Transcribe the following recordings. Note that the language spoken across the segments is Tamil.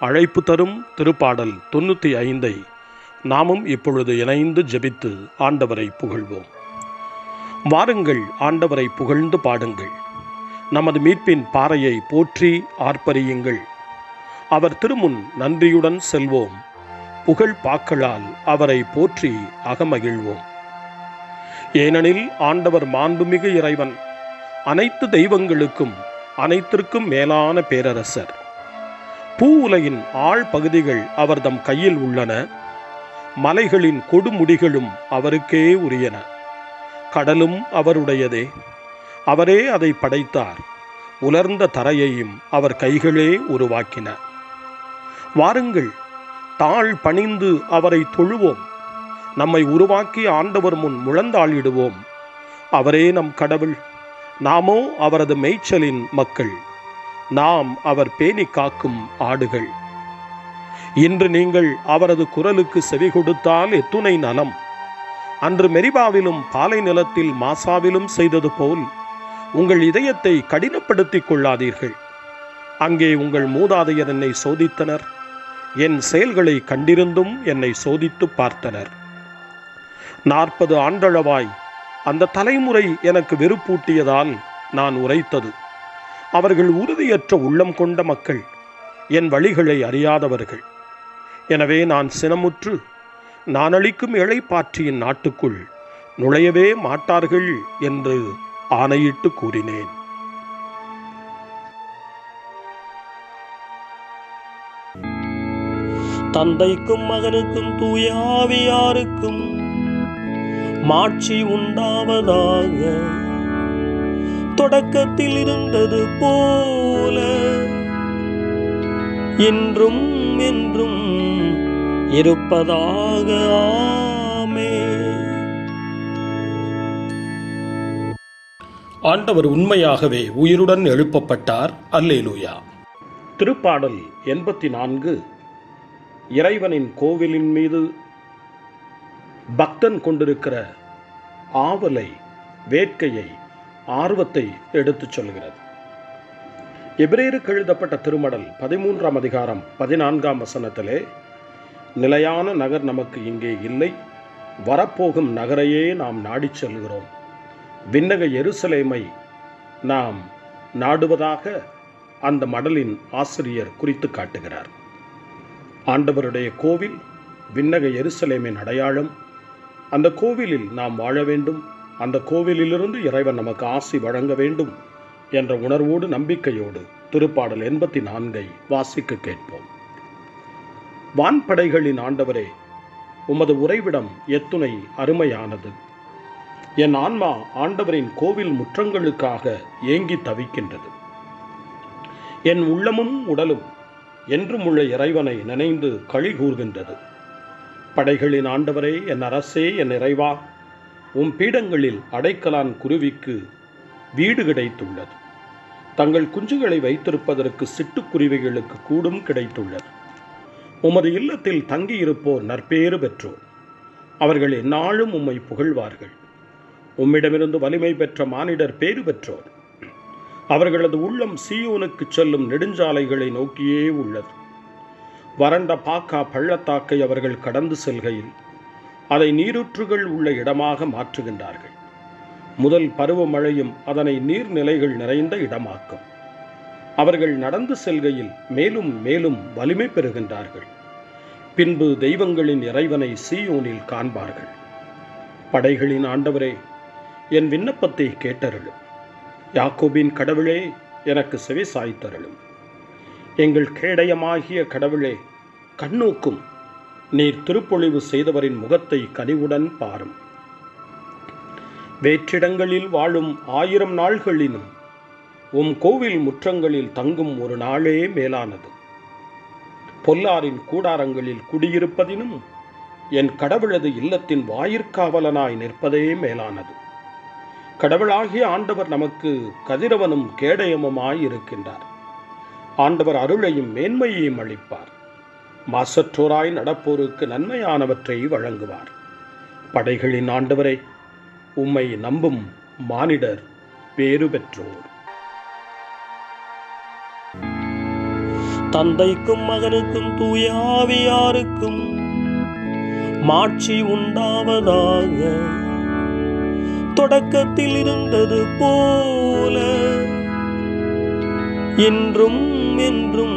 அழைப்பு தரும் திருப்பாடல் தொண்ணூற்றி ஐந்தை நாமும் இப்பொழுது இணைந்து ஜெபித்து ஆண்டவரை புகழ்வோம். வாருங்கள் ஆண்டவரை புகழ்ந்து பாடுங்கள். நமது மீட்பின் பாறையை போற்றி ஆர்ப்பரியுங்கள். அவர் திருமுன் நன்றியுடன் செல்வோம். புகழ் பாக்களால் அவரை போற்றி அகமகிழ்வோம். ஏனெனில் ஆண்டவர் மாண்புமிகு இறைவன் அனைத்து தெய்வங்களுக்கும் அனைத்திற்கும் மேலான பேரரசர். பூ உலகின் ஆழ் பகுதிகள் அவர்தம் கையில் உள்ளன. மலைகளின் கொடுமுடிகளும் அவருக்கே உரியன. கடலும் அவருடையதே. அவரே அதை படைத்தார். உலர்ந்த தரையையும் அவர் கைகளே உருவாக்கின. வாருங்கள் தாழ் பணிந்து அவரை தொழுவோம். நம்மை உருவாக்கி ஆண்டவர் முன் முழந்தாளிடுவோம். அவரே நம் கடவுள். நாமோ அவரது மேய்ச்சலின் மக்கள். நாம் அவர் பேணி காக்கும் ஆடுகள். இன்று நீங்கள் அவரது குரலுக்கு செவி கொடுத்தால் எத்துணை நலம். அன்று மெரிபாவிலும் பாலை நிலத்தில் மாசாவிலும் செய்தது போல் உங்கள் இதயத்தை கடினப்படுத்திக் கொள்ளாதீர்கள். அங்கே உங்கள் மூதாதையர் என்னை சோதித்தனர். என் செயல்களை கண்டிருந்தும் என்னை சோதித்து பார்த்தனர். நாற்பது ஆண்டளவாய் அந்த தலைமுறை எனக்கு வெறுப்பூட்டியதால் நான் உரைத்தது. அவர்கள் உறுதியற்ற உள்ளம் கொண்ட மக்கள் என் வழிகளை அறியாதவர்கள். எனவே நான் சினமுற்று நான் அளிக்கும் இழைப்பாற்றியின் நாட்டுக்குள் நுழையவே மாட்டார்கள் என்று ஆணையிட்டு கூறினேன். தந்தைக்கும் மகனுக்கும் தூயாவியாருக்கும் மாட்சி உண்டாவதாக தொடக்கத்தில் இருந்தது போல. இன்றும் என்றும் இருப்பதாக ஆமே. ஆண்டவர் உண்மையாகவே உயிருடன் எழுப்பப்பட்டார். அல்லேலூயா. திருப்பாடல் எண்பத்தி நான்கு இறைவனின் கோவிலின் மீது பக்தன் கொண்டிருக்கிற ஆவலை வேட்கையை ஆர்வத்தை எடுத்துச் சொல்கிறது. எபிரேருக்கு எழுதப்பட்ட திருமடல் பதிமூன்றாம் அதிகாரம் பதினான்காம் வசனத்திலே நிலையான நகர் நமக்கு இங்கே இல்லை. வரப்போகும் நகரையே நாம் நாடிச் செல்கிறோம். விண்ணக எருசலேமை நாம் நாடுவதாக அந்த மடலின் ஆசிரியர் குறித்து காட்டுகிறார். ஆண்டவருடைய கோவில் விண்ணக எருசலேமின் அடையாளம். அந்த கோவிலில் நாம் வாழ வேண்டும். அந்த கோவிலிலிருந்து இறைவன் நமக்கு ஆசி வழங்க வேண்டும் என்ற உணர்வோடு நம்பிக்கையோடு திருப்பாடல் எண்பத்தி நான்கை வாசிக்க கேட்போம். வான்படைகளின் ஆண்டவரே உமது உறைவிடம் எத்துணை அருமையானது. என் ஆன்மா ஆண்டவரின் கோவில் முற்றங்களுக்காக ஏங்கி தவிக்கின்றது. என் உள்ளமும் உடலும் என்றும் உள்ள இறைவனை நினைந்து களி கூர்கின்றது. படைகளின் ஆண்டவரே என் அரசே என் இறைவா உம் பீடங்களில் அடைக்கலான் குருவிக்கு வீடு கிடைத்துள்ளது. தங்கள் குஞ்சுகளை வைத்திருப்பதற்கு சிட்டுக்குருவிகளுக்கு கூடும் கிடைத்துள்ளது. உமது இல்லத்தில் தங்கியிருப்போர் நற்பேறு பெற்றோர். அவர்கள் எந்நாளும் உம்மை புகழ்வார்கள். உம்மிடமிருந்து வலிமை பெற்ற மானிடர் பேறு பெற்றோர். அவர்களது உள்ளம் சீயோனுக்கு செல்லும் நெடுஞ்சாலைகளை நோக்கியே உள்ளது. வறண்ட பாக்கா பள்ளத்தாக்கை அவர்கள் கடந்து செல்கையில் அதை நீரூற்றுகள் உள்ள இடமாக மாற்றுகின்றார்கள். முதல் பருவமழையும் அதனை நீர்நிலைகள் நிறைந்த இடமாக்கும். அவர்கள் நடந்து செல்கையில் மேலும் மேலும் வலிமை பெறுகின்றார்கள். பின்பு தெய்வங்களின் இறைவனை சீயோனில் காண்பார்கள். படைகளின் ஆண்டவரே என் விண்ணப்பத்தை கேட்டருளும். யாக்கோபின் கடவுளே எனக்கு செவி சாய்த்தருளும். எங்கள் கேடயமாகிய கடவுளே கண்ணோக்கும் நீர் திருப்பொழிவு செய்தவரின் முகத்தை கனிவுடன் பாரும். வேற்றிடங்களில் வாழும் ஆயிரம் நாள்களினும் உம் கோவில் முற்றங்களில் தங்கும் ஒரு நாளே மேலானது. பொல்லாரின் கூடாரங்களில் குடியிருப்பதினும் என் கடவுளது இல்லத்தின் வாயிற்காவலனாய் நிற்பதே மேலானது. கடவுளாகிய ஆண்டவர் நமக்கு கதிரவனும் கேடயமுமாய் இருக்கின்றார் ஆண்டவர் அருளையும் மேன்மையையும் அளிப்பார். மாசற்றோராய் நடப்போருக்கு நன்மையானவற்றை வழங்குவார். படைகளின் ஆண்டவரை உம்மை நம்பும் மானிடர் பேறு பெற்றோர் தந்தைக்கும் மகனுக்கும் தூயாவியாருக்கும் மாட்சி உண்டாவதாக. தொடக்கத்தில் இருந்தது போல என்றும் என்றும்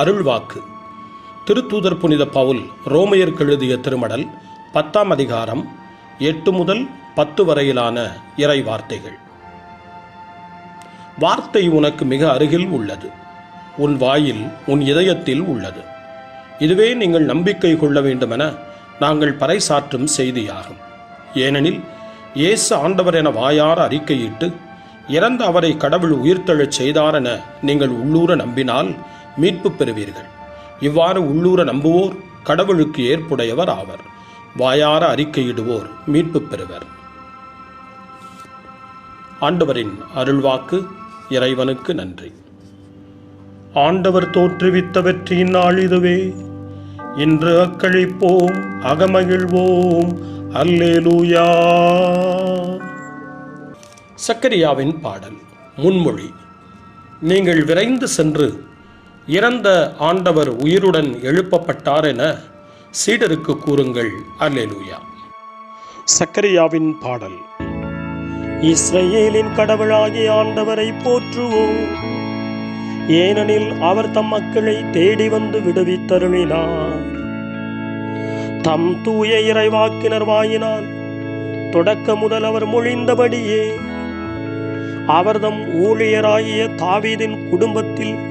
அருள்வாக்கு. திருத்தூதர் புனித பவுல் ரோமையருக்கு எழுதிய திருமடல் பத்தாம் அதிகாரம் எட்டு முதல் பத்து வரையிலான இறை வார்த்தைகள் வார்த்தை உனக்கு மிக அருகில் உள்ளது. உன் வாயில் உன் இதயத்தில் உள்ளது. இதுவே நீங்கள் நம்பிக்கை கொள்ள வேண்டுமென நாங்கள் பறைசாற்றும் செய்தியாகும். ஏனெனில் இயேசு ஆண்டவர் என வாயார அறிக்கையிட்டு இறந்த அவரை கடவுள் உயிர்த்தெழச் செய்தார் என நீங்கள் உள்ளூர நம்பினால் மீட்பு பெறுவீர்கள். இவ்வாறு உள்ளூர நம்புவோர் கடவுளுக்கு ஏற்புடையவர் ஆவர். வாயார அறிக்கையிடுவோர் மீட்பு பெறுவர். ஆண்டவரின் அருள்வாக்கு இறைவனுக்கு நன்றி. ஆண்டவர் தோற்றுவித்த வெற்றியின் நாள் இதுவே. இன்று அக்களிப்போம் அகமகிழ்வோம். அல்லேலூயா. சக்கரியாவின் பாடல் முன்மொழி. நீங்கள் விரைந்து சென்று இறந்த ஆண்டவர் உயிருடன் எழுப்பப்பட்டார் என சீடருக்கு கூறுங்கள். அல்லேலூயா. சக்கரியாவின் பாடல். இஸ்ரேலின் கடவுளாகிய ஆண்டவரை போற்றுவோம். ஏனெனில் அவர் தம் மக்களை தேடி வந்து விடுவித்தருளினார். தம் தூய இறைவாக்கினர் வாயினால் தொடக்க முதல் அவர் மொழிந்தபடியே அவர்தம் ஊழியராகிய தாவீதின் குடும்பத்தில்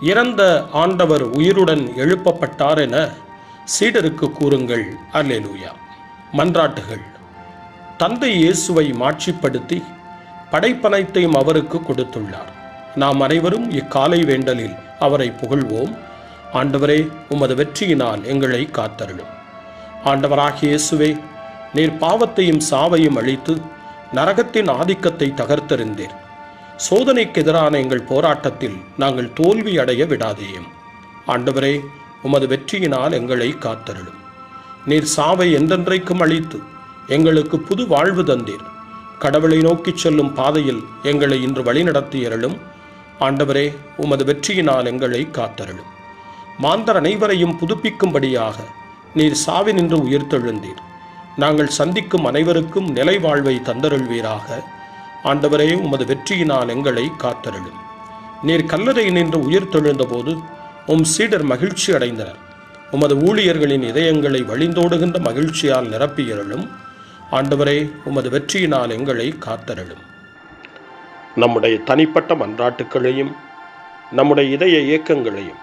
இறந்த ஆண்டவர் உயிருடன் எழுப்பப்பட்டார் என சீடருக்கு கூறுங்கள். அல்லேலூயா. மன்றாட்டுகள். தந்தை இயேசுவை மாட்சிப்படுத்தி படைப்பனைத்தையும் அவருக்கு கொடுத்துள்ளார். நாம் அனைவரும் இக்காலை வேண்டலில் அவரை புகழ்வோம். ஆண்டவரே உமது வெற்றியினால் எங்களை காத்தருளும். ஆண்டவராகிய இயேசுவே நீர் பாவத்தையும் சாவையும் அழித்து நரகத்தின் ஆதிக்கத்தை தகர்த்தெறிந்தீர். சோதனைக்கு எதிரான எங்கள் போராட்டத்தில் நாங்கள் தோல்வி அடைய விடாதேயும். ஆண்டவரே உமது வெற்றியினால் எங்களை காத்தருளும். நீர் சாவை என்றென்றைக்கும் அழித்து எங்களுக்கு புது வாழ்வு தந்தீர். கடவுளை நோக்கிச் செல்லும் பாதையில் எங்களை இன்று வழிநடத்தியருளும் ஆண்டவரே உமது வெற்றியினால் எங்களை காத்தருளும். மாந்தர் அனைவரையும் புதுப்பிக்கும்படியாக நீர் சாவி நின்று உயிர்த்தெழுந்தீர். நாங்கள் சந்திக்கும் அனைவருக்கும் நிலை வாழ்வை தந்தருள்வீராக. ஆண்டவரே உமது வெற்றியினால் எங்களை காத்தருளும். நீர் கல்லறை நின்று உயிர் தெழுந்தபோது உம் சீடர் மகிழ்ச்சி அடைந்தனர். உமது ஊழியர்களின் இதயங்களை வழிந்தோடுகின்ற மகிழ்ச்சியால் நிரப்பியருளும். ஆண்டவரே உமது வெற்றியினால் எங்களை காத்தருளும். நம்முடைய தனிப்பட்ட மன்றாட்டுக்களையும் நம்முடைய இதய இயக்கங்களையும்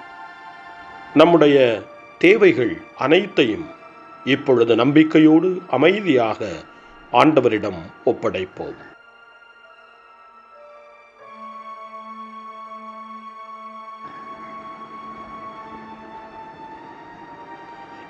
நம்முடைய தேவைகள் அனைத்தையும் இப்பொழுது நம்பிக்கையோடு அமைதியாக ஆண்டவரிடம் ஒப்படைப்போம்.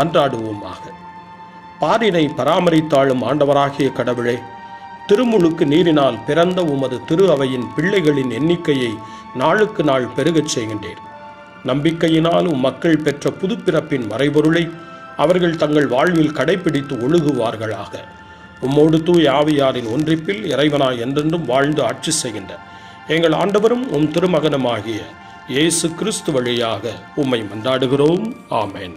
மன்றாடுவோமாக. பாரினை பராமரித்தாளும் ஆண்டவராகிய கடவுளே திருமுழுக்கு நீரினால் பிறந்த உமது திரு அவையின் பிள்ளைகளின் எண்ணிக்கையை நாளுக்கு நாள் பெருகச் செய்கின்றேன். நம்பிக்கையினால் உம் மக்கள் பெற்ற புதுப்பிறப்பின் மறைபொருளை அவர்கள் தங்கள் வாழ்வில் கடைபிடித்து ஒழுகுவார்களாக. உம்மோடு தூய் ஆவியாரின் ஒன்றிப்பில் இறைவனாய் என்றென்றும் வாழ்ந்து ஆட்சி செய்கின்ற எங்கள் ஆண்டவரும் உம் திருமகனமாகிய இயேசு கிறிஸ்து வழியாக உம்மை மன்றாடுகிறோம். ஆமேன்.